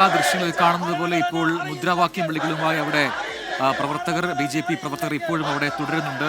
ആ ദൃശ്യങ്ങളിൽ കാണുന്നത് പോലെ ഇപ്പോൾ മുദ്രാവാക്യം വിളികളുമായി അവിടെ പ്രവർത്തകർ ബി ജെ പി പ്രവർത്തകർ ഇപ്പോഴും അവിടെ തുടരുന്നുണ്ട്.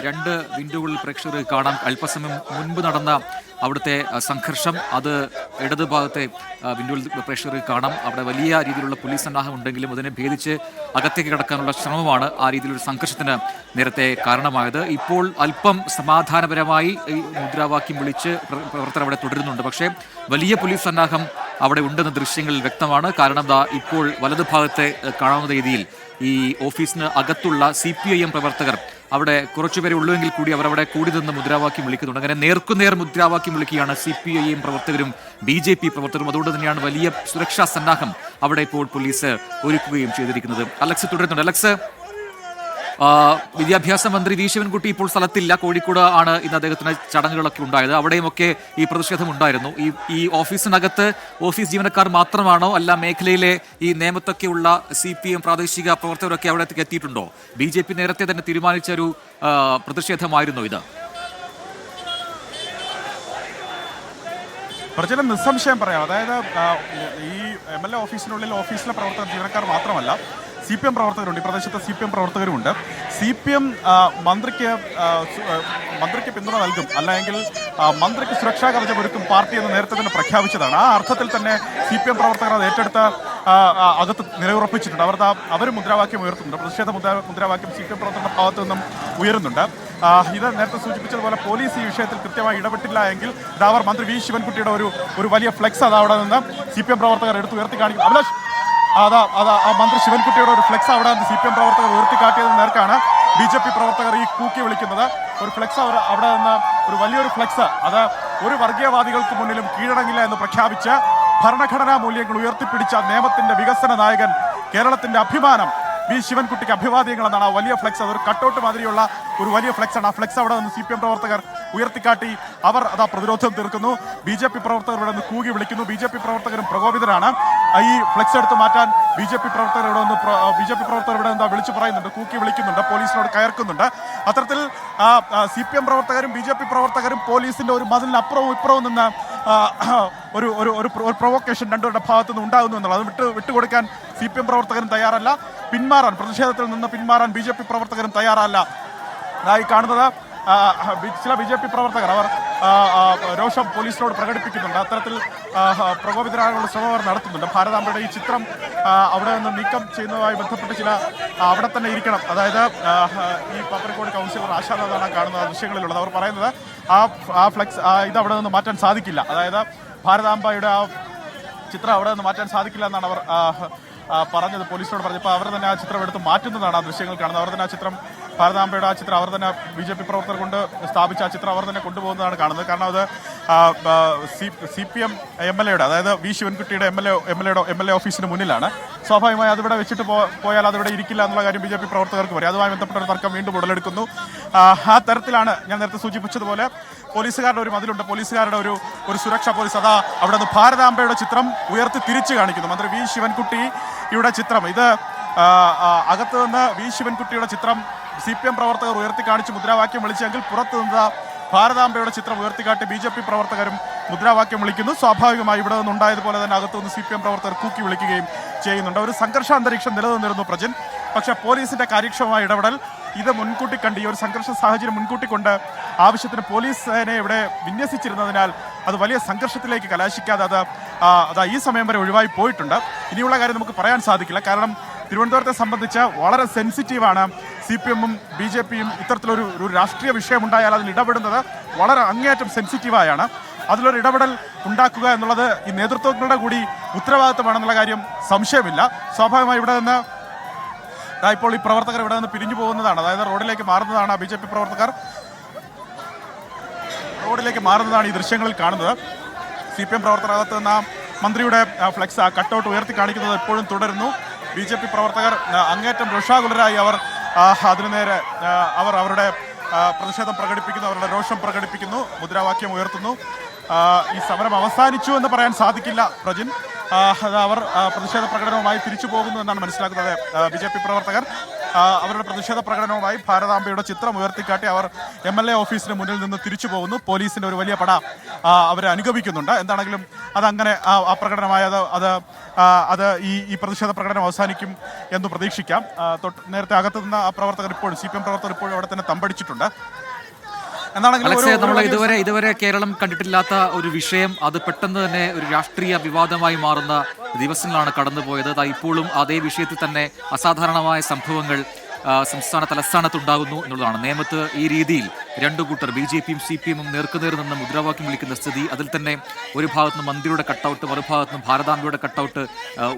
രണ്ട് വിൻഡോകളിൽ പ്രേക്ഷകർ കാണാം അല്പസമയം മുൻപ് നടന്ന അവിടുത്തെ സംഘർഷം അത് ഇടത് ഭാഗത്തെ ആ, വിൻഡോയിൽ പ്രേക്ഷകർ കാണാം. അവിടെ വലിയ രീതിയിലുള്ള പോലീസ് സന്നാഹം ഉണ്ടെങ്കിലും അതിനെ ഭേദിച്ച് അകത്തേക്ക് കടക്കാനുള്ള ശ്രമമാണ് ആ രീതിയിലൊരു സംഘർഷത്തിന് നേരത്തെ കാരണമായത്. ഇപ്പോൾ അല്പം സമാധാനപരമായി ഈ മുദ്രാവാക്യം വിളിച്ച് പ്ര- പ്രവർത്തകർ അവിടെ തുടരുന്നുണ്ട്. പക്ഷേ വലിയ പോലീസ് സന്നാഹം അവിടെ ഉണ്ടെന്ന ദൃശ്യങ്ങളിൽ വ്യക്തമാണ്. കാരണം ദാ ഇപ്പോൾ വലതുഭാഗത്തെ ഭാഗത്തെ കാണാവുന്ന രീതിയിൽ ഈ ഓഫീസിന് അകത്തുള്ള സി പി ഐ എം പ്രവർത്തകർ അവിടെ കുറച്ചുപേരെ ഉള്ളുവെങ്കിൽ കൂടി അവരവിടെ കൂടി നിന്ന് മുദ്രാവാക്യം വിളിക്കുന്നുണ്ട്. അങ്ങനെ നേർക്കുനേർ മുദ്രാവാക്യം വിളിക്കുകയാണ് സി പി ഐ എം പ്രവർത്തകരും ബി ജെ പി പ്രവർത്തകരും. അതുകൊണ്ട് തന്നെയാണ് വലിയ സുരക്ഷാ സന്നാഹം അവിടെ ഇപ്പോൾ പോലീസ് ഒരുക്കുകയും ചെയ്തിരിക്കുന്നത്. അലക്സ് തുടരുന്നുണ്ട്. അലക്സ് വിദ്യാഭ്യാസ മന്ത്രി വി ശിവൻകുട്ടി ഇപ്പോൾ സ്ഥലത്തില്ല. കോഴിക്കോട് ആണ് ഇന്ന് അദ്ദേഹത്തിന് ചടങ്ങുകളൊക്കെ ഉണ്ടായത്. അവിടെയുമൊക്കെ ഈ പ്രതിഷേധം ഉണ്ടായിരുന്നു. ഈ ഈ ഓഫീസിനകത്ത് ഓഫീസ് ജീവനക്കാർ മാത്രമാണോ അല്ല മേഖലയിലെ ഈ നിയമത്തൊക്കെയുള്ള സി പി എം പ്രാദേശിക പ്രവർത്തകരൊക്കെ അവിടെ എത്തിയിട്ടുണ്ടോ? ബി ജെ പി നേരത്തെ തന്നെ തീരുമാനിച്ച ഒരു പ്രതിഷേധമായിരുന്നു ഇത്. പ്രചനം നിസ്സംശയം പറയാം. അതായത് ഈ എം എൽ എ ഓഫീസിനുള്ളിൽ ഓഫീസിലെ പ്രവർത്തകർ ജീവനക്കാർ മാത്രമല്ല സി പി എം പ്രവർത്തകരുണ്ട്. ഈ പ്രദേശത്തെ സി പി എം പ്രവർത്തകരുമുണ്ട്. സി പി എം മന്ത്രിക്ക് മന്ത്രിക്ക് പിന്തുണ നൽകും. അല്ലെങ്കിൽ മന്ത്രിക്ക് സുരക്ഷാ കവചം ഒരുക്കും പാർട്ടി എന്ന് നേരത്തെ തന്നെ പ്രഖ്യാപിച്ചതാണ്. ആ അർത്ഥത്തിൽ തന്നെ സി പി എം പ്രവർത്തകർ അത് ഏറ്റെടുത്ത് അകത്ത് നിലയുറപ്പിച്ചിട്ടുണ്ട്. അവർ അവർ മുദ്രാവാക്യം ഉയർത്തുന്നുണ്ട്. പ്രതിഷേധ മുദ്രാ മുദ്രാവാക്യം സി പി എം പ്രവർത്തകരുടെ ഭാഗത്തു നിന്നും ഉയരുന്നുണ്ട്. ഇത് നേരത്തെ സൂചിപ്പിച്ചതുപോലെ പോലീസ് ഈ വിഷയത്തിൽ കൃത്യമായി ഇടപെട്ടില്ല എങ്കിൽ ഇതാവർ മന്ത്രി വി. ശിവൻകുട്ടിയുടെ ഒരു ഒരു വലിയ ഫ്ലെക്സ് അത് അവിടെ നിന്ന് സി പി എം പ്രവർത്തകർ എടുത്തുയർത്തി കാണിക്കും. അഭിലാഷ് അതാ അതാ ആ മന്ത്രി ശിവൻകുട്ടിയുടെ ഒരു ഫ്ലെക്സ് അവിടെ സി പി എം പ്രവർത്തകർ ഉയർത്തിക്കാട്ടിയതിന് നേർക്കാണ്. ബി ജെ പി പ്രവർത്തകർ ഈ കൂക്കി വിളിക്കുന്നത്. ഒരു ഫ്ലെക്സ് അവർ അവിടെ നിന്ന് ഒരു വലിയൊരു ഫ്ലെക്സ് അത് ഒരു വർഗീയവാദികൾക്ക് മുന്നിലും കീഴടങ്ങില്ല എന്ന് പ്രഖ്യാപിച്ച് ഭരണഘടനാ മൂല്യങ്ങൾ ഉയർത്തിപ്പിടിച്ച നിയമത്തിന്റെ വികസന നായകൻ കേരളത്തിന്റെ അഭിമാനം വി ശിവൻകുട്ടിക്ക് അഭിവാദ്യങ്ങൾ എന്നാണ് ആ വലിയ ഫ്ലെക്സ് അതൊരു കട്ടൗട്ട് മാതിരിയുള്ള ഒരു വലിയ ഫ്ലെക്സ് ആണ്. ആ ഫ്ലെക്സ് അവിടെ നിന്ന് സി പി എം പ്രവർത്തകർ ഉയർത്തിക്കാട്ടി അവർ അതാ പ്രതിരോധം തീർക്കുന്നു. ബി ജെ പി പ്രവർത്തകർ ഇവിടെ നിന്ന് കൂകി വിളിക്കുന്നു. ബി ജെ പി പ്രവർത്തകരും പ്രകോപിതരാണ് ഈ ഫ്ലെക്സ് എടുത്ത് മാറ്റാൻ ബി ജെ പി പ്രവർത്തകർ ഇവിടെ നിന്ന് ബി ജെ പി പ്രവർത്തകർ ഇവിടെ എന്താ വിളിച്ചു പറയുന്നുണ്ട് കൂക്കി വിളിക്കുന്നുണ്ട് പോലീസിനോട് കയർക്കുന്നുണ്ട്. അത്തരത്തിൽ സി പി എം പ്രവർത്തകരും ബി ജെ പി പ്രവർത്തകരും പോലീസിന്റെ ഒരു മതിലിന് അപ്പുറവും ഇപ്പുറവും നിന്ന് ഒരു ഒരു ഒരു പ്രൊവോക്കേഷൻ രണ്ടുപേരുടെ ഭാഗത്തു നിന്ന് ഉണ്ടാകുന്നു എന്നുള്ളത്. അത് വിട്ട് വിട്ടുകൊടുക്കാൻ സി പി എം പ്രവർത്തകരും തയ്യാറല്ല. പിന്മാറാൻ പ്രതിഷേധത്തിൽ നിന്ന് പിന്മാറാൻ ബി ജെ പി പ്രവർത്തകരും തയ്യാറല്ല. ഇതായി കാണുന്നത്. ചില ബി ജെ പി പ്രവർത്തകർ അവർ രോഷം പോലീസിനോട് പ്രകടിപ്പിക്കുന്നുണ്ട്. അത്തരത്തിൽ പ്രകോപിതരാകാനുള്ള ശ്രമം അവർ നടത്തുന്നുണ്ട്. ഭാരതാംബയുടെ ഈ ചിത്രം അവിടെ നിന്ന് നീക്കം ചെയ്യുന്നതുമായി ബന്ധപ്പെട്ട് ചില അവിടെ തന്നെ ഇരിക്കണം. അതായത് ഈ പപ്പരക്കോട് കൗൺസിലർ ആശാദാണ് കാണുന്ന ദൃശ്യങ്ങളിലുള്ളത്. അവർ പറയുന്നത് ആ ആ ഫ്ലെക്സ് ഇത് അവിടെ നിന്ന് മാറ്റാൻ സാധിക്കില്ല. അതായത് ഭാരതാംബയുടെ ആ ചിത്രം അവിടെ നിന്ന് മാറ്റാൻ സാധിക്കില്ല എന്നാണ് അവർ പറഞ്ഞത്. പോലീസിനോട് പറഞ്ഞപ്പോൾ അവർ തന്നെ ആ ചിത്രം എടുത്ത് മാറ്റുന്നതാണ് ആ ദൃശ്യങ്ങൾ കാണുന്നത്. അവർ തന്നെ ആ ചിത്രം ഭാരതാംബയുടെ ആ ചിത്രം അവർ തന്നെ ബി ജെ പി പ്രവർത്തകർ കൊണ്ട് സ്ഥാപിച്ച ആ ചിത്രം അവർ തന്നെ കൊണ്ടുപോകുന്നതാണ് കാണുന്നത്. കാരണം അത് C P M M L എയുടെ അതായത് V ശിവൻകുട്ടിയുടെ M L A M L എയുടെ എം എൽ എ ഓഫീസിന് മുന്നിലാണ്. സ്വാഭാവികമായി അതിവിടെ വെച്ചിട്ട് പോയാൽ അതിവിടെ ഇരിക്കില്ല എന്നുള്ള കാര്യം ബി ജെ പി പ്രവർത്തകർക്ക് പറയും. അതുമായി ബന്ധപ്പെട്ട ഒരു തർക്കം വീണ്ടും ഉടലെടുക്കുന്നു. ആ, തരത്തിലാണ് ഞാൻ നേരത്തെ സൂചിപ്പിച്ചതുപോലെ പോലീസുകാരുടെ ഒരു മതിലുണ്ട്. പോലീസുകാരുടെ ഒരു ഒരു സുരക്ഷാ പോലീസ് അതാ അവിടെ നിന്ന് ഭാരതാംബയുടെ ചിത്രം ഉയർത്തി തിരിച്ചു കാണിക്കുന്നു. മന്ത്രി വി ശിവൻകുട്ടിയുടെ ചിത്രം. ഇത് അകത്ത് നിന്ന് വി ശിവൻകുട്ടിയുടെ ചിത്രം സി പി എം പ്രവർത്തകർ ഉയർത്തി കാണിച്ച് മുദ്രാവാക്യം വിളിച്ചെങ്കിൽ പുറത്തു നിന്ന് ഭാരതാംബയുടെ ചിത്രം ഉയർത്തിക്കാട്ടി ബി ജെ പി പ്രവർത്തകരും മുദ്രാവാക്യം വിളിക്കുന്നു. സ്വാഭാവികമായി ഇവിടെ നിന്നുണ്ടായതുപോലെ തന്നെ അകത്തുനിന്ന് സി പി എം പ്രവർത്തകർ കൂക്കി വിളിക്കുകയും ചെയ്യുന്നുണ്ട്. ഒരു സംഘർഷാന്തരീക്ഷം നിലനിന്നിരുന്നു പ്രജൻ. പക്ഷേ പോലീസിന്റെ കാര്യക്ഷമമായ ഇടപെടൽ ഇത് മുൻകൂട്ടി കണ്ട് ഈ ഒരു സംഘർഷ സാഹചര്യം മുൻകൂട്ടി കൊണ്ട് ആവശ്യത്തിന് പോലീസ് സേനയെ ഇവിടെ വിന്യസിച്ചിരുന്നതിനാൽ അത് വലിയ സംഘർഷത്തിലേക്ക് കലാശിക്കാതെ അത് അതാ ഈ സമയം വരെ ഒഴിവായി പോയിട്ടുണ്ട്. ഇനിയുള്ള കാര്യം നമുക്ക് പറയാൻ സാധിക്കില്ല. കാരണം തിരുവനന്തപുരത്തെ സംബന്ധിച്ച് വളരെ സെൻസിറ്റീവാണ് സി പി എമ്മും ബി ജെ പിയും ഇത്തരത്തിലൊരു ഒരു രാഷ്ട്രീയ വിഷയമുണ്ടായാൽ അതിൽ ഇടപെടുന്നത് വളരെ അങ്ങേയറ്റം സെൻസിറ്റീവായാണ്. അതിലൊരു ഇടപെടൽ ഉണ്ടാക്കുക എന്നുള്ളത് ഈ നേതൃത്വങ്ങളുടെ കൂടി ഉത്തരവാദിത്തമാണെന്നുള്ള കാര്യം സംശയമില്ല. സ്വാഭാവികമായി ഇവിടെ നിന്ന് ഇപ്പോൾ ഈ പ്രവർത്തകർ ഇവിടെ നിന്ന് പിരിഞ്ഞു പോകുന്നതാണ്. അതായത് റോഡിലേക്ക് മാറുന്നതാണ് ബി ജെ പി പ്രവർത്തകർ. റോഡിലേക്ക് മാറുന്നതാണ് ഈ ദൃശ്യങ്ങളിൽ കാണുന്നത്. സി പി എം പ്രവർത്തകരകത്ത് നിന്ന് മന്ത്രിയുടെ ഫ്ലെക്സ് ആ കട്ടൗട്ട് ഉയർത്തി കാണിക്കുന്നത് എപ്പോഴും തുടരുന്നു. ബി ജെ പി പ്രവർത്തകർ അങ്ങേറ്റം രോഷാകുലരായി അവർ അതിനു നേരെ അവർ അവരുടെ പ്രതിഷേധം പ്രകടിപ്പിക്കുന്നു അവരുടെ രോഷം പ്രകടിപ്പിക്കുന്നു മുദ്രാവാക്യം ഉയർത്തുന്നു. ഈ സമരം അവസാനിച്ചു എന്ന് പറയാൻ സാധിക്കില്ല പ്രജിൻ. അവർ പ്രതിഷേധ പ്രകടനവുമായി തിരിച്ചു പോകുന്നു എന്നാണ് മനസ്സിലാക്കുന്നത് ബി പ്രവർത്തകർ. അവരുടെ പ്രതിഷേധ പ്രകടനവുമായി ഭാരതാംബയുടെ ചിത്രം ഉയർത്തിക്കാട്ടി അവർ എം എൽ എ ഓഫീസിന് മുന്നിൽ നിന്ന് തിരിച്ചു പോകുന്നു. പോലീസിന്റെ ഒരു വലിയ പട അവരെ അനുഗമിക്കുന്നുണ്ട്. എന്താണെങ്കിലും അതങ്ങനെ ആ പ്രകടനമായത് അത് അത് ഈ ഈ പ്രതിഷേധ പ്രകടനം അവസാനിക്കും എന്ന് പ്രതീക്ഷിക്കാം. നേരത്തെ അകത്ത് നിന്ന് ആ പ്രവർത്തകർ ഇപ്പോഴും സി പി എം പ്രവർത്തകർ ഇപ്പോഴും അവിടെ തന്നെ തമ്പടിച്ചിട്ടുണ്ട്. അലക്സെ നമ്മൾ ഇതുവരെ ഇതുവരെ കേരളം കണ്ടിട്ടില്ലാത്ത ഒരു വിഷയം. അത് പെട്ടെന്ന് തന്നെ ഒരു രാഷ്ട്രീയ വിവാദമായി മാറുന്ന ദിവസങ്ങളാണ് കടന്നുപോയത്. അതാ ഇപ്പോഴും അതേ വിഷയത്തിൽ തന്നെ അസാധാരണമായ സംഭവങ്ങൾ സംസ്ഥാന തലസ്ഥാനത്തുണ്ടാകുന്നു എന്നുള്ളതാണ്. നേമത്ത് ഈ രീതിയിൽ രണ്ടു കൂട്ടർ ബി ജെ പിയും സി പി എമ്മും നേർക്കുനേർ നിന്ന് മുദ്രാവാക്യം വിളിക്കുന്ന സ്ഥിതി അതിൽ തന്നെ ഒരു ഭാഗത്ത് നിന്ന് മന്ത്രിയുടെ കട്ടൗട്ട് മറുഭാഗത്ത് നിന്ന് ഭാരതാംബയുടെ കട്ടൗട്ട്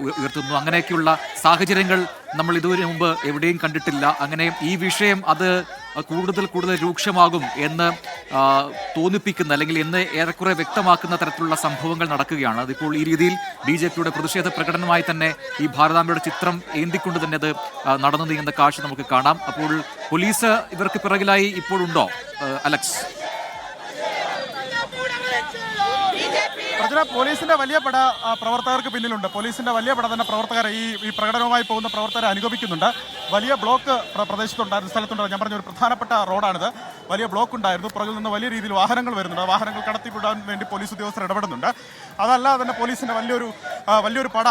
ഉയർത്തുന്നു. അങ്ങനെയൊക്കെയുള്ള സാഹചര്യങ്ങൾ നമ്മൾ ഇതുവരെ മുമ്പ് എവിടെയും കണ്ടിട്ടില്ല. അങ്ങനെ ഈ വിഷയം അത് കൂടുതൽ കൂടുതൽ രൂക്ഷമാകും എന്ന് തോന്നിപ്പിക്കുന്ന അല്ലെങ്കിൽ എന്ന് ഏറെക്കുറെ വ്യക്തമാക്കുന്ന തരത്തിലുള്ള സംഭവങ്ങൾ നടക്കുകയാണ്. അതിപ്പോൾ ഈ രീതിയിൽ ബി ജെ പിയുടെ പ്രതിഷേധ പ്രകടനമായി തന്നെ ഈ ഭാരതാംബയുടെ ചിത്രം ഏന്തിക്കൊണ്ട് തന്നെ അത് നടന്നു നീങ്ങുന്ന കാഴ്ച നമുക്ക് കാണാം. അപ്പോൾ പോലീസ് ഇവർക്ക് പിറകിലായി ഇപ്പോഴുണ്ടോ അലക്സ്? പ്രജന പോലീസിന്റെ വലിയ പട പ്രവർത്തകർക്ക് പിന്നിലുണ്ട്. പോലീസിന്റെ വലിയ പട തന്നെ പ്രവർത്തകരെ ഈ പ്രകടനവുമായി പോകുന്ന പ്രവർത്തകരെ അനുഗമിക്കുന്നുണ്ട്. വലിയ ബ്ലോക്ക് പ്രദേശത്തുണ്ടായിരുന്ന സ്ഥലത്തുണ്ടായിരുന്നു. ഞാൻ പറഞ്ഞ ഒരു പ്രധാനപ്പെട്ട റോഡാണിത്. വലിയ ബ്ലോക്ക് ഉണ്ടായിരുന്നു പുറകിൽ നിന്ന് വലിയ രീതിയിൽ വാഹനങ്ങൾ വരുന്നുണ്ട്. വാഹനങ്ങൾ കടത്തിവിടാൻ വേണ്ടി പോലീസ് ഉദ്യോഗസ്ഥർ ഇടപെടുന്നുണ്ട്. അതല്ലാതെ തന്നെ പോലീസിന്റെ വലിയൊരു വലിയൊരു പട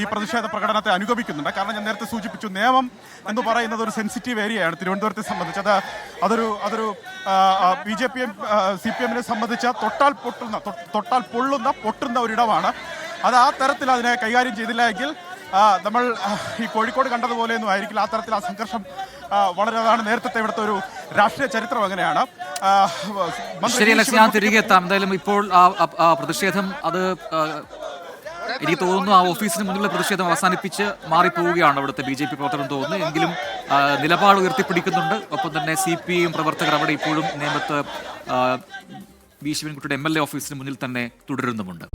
ഈ പ്രതിഷേധ പ്രകടനത്തെ അനുഗമിക്കുന്നുണ്ട്. കാരണം ഞാൻ നേരത്തെ സൂചിപ്പിച്ചു നിയമം എന്ന് പറയുന്നത് ഒരു സെൻസിറ്റീവ് ഏരിയയാണ് തിരുവനന്തപുരത്തെ സംബന്ധിച്ച് അത് അതൊരു അതൊരു B J P M C P എമ്മിനെ സംബന്ധിച്ച് തൊട്ടാൽ പൊട്ടുന്ന തൊട്ടാൽ പൊള്ളുന്ന പൊട്ടുന്ന ഒരിടമാണ്. അത് ആ തരത്തിൽ അതിനെ കൈകാര്യം ചെയ്തില്ല എങ്കിൽ നമ്മൾ ഈ കോഴിക്കോട് കണ്ടതുപോലെയൊന്നും ആയിരിക്കില്ല. ആ തരത്തിൽ ആ സംഘർഷം വളരെ അതാണ് നേരത്തെ ഇവിടുത്തെ ഒരു രാഷ്ട്രീയ ചരിത്രം അങ്ങനെയാണ്. ആ, മന്ത്രി ശരി വി. അലക്സ് ഞാൻ തിരികെ എത്താം. എന്തായാലും ഇപ്പോൾ ആ പ്രതിഷേധം അത് എനിക്ക് തോന്നുന്നു ആ ഓഫീസിന് മുന്നിലുള്ള പ്രതിഷേധം അവസാനിപ്പിച്ച് മാറിപ്പോവുകയാണ് അവിടുത്തെ ബി ജെ പി പ്രവർത്തകർ തോന്നുന്നു. എങ്കിലും നിലപാട് ഉയർത്തിപ്പിടിക്കുന്നുണ്ട്. ഒപ്പം തന്നെ സി പി ഐ പ്രവർത്തകർ അവിടെ ഇപ്പോഴും നേമത്ത് ആ, വി ശിവൻകുട്ടിയുടെ എം എൽ എ ഓഫീസിന് മുന്നിൽ തന്നെ തുടരുന്നുമുണ്ട്.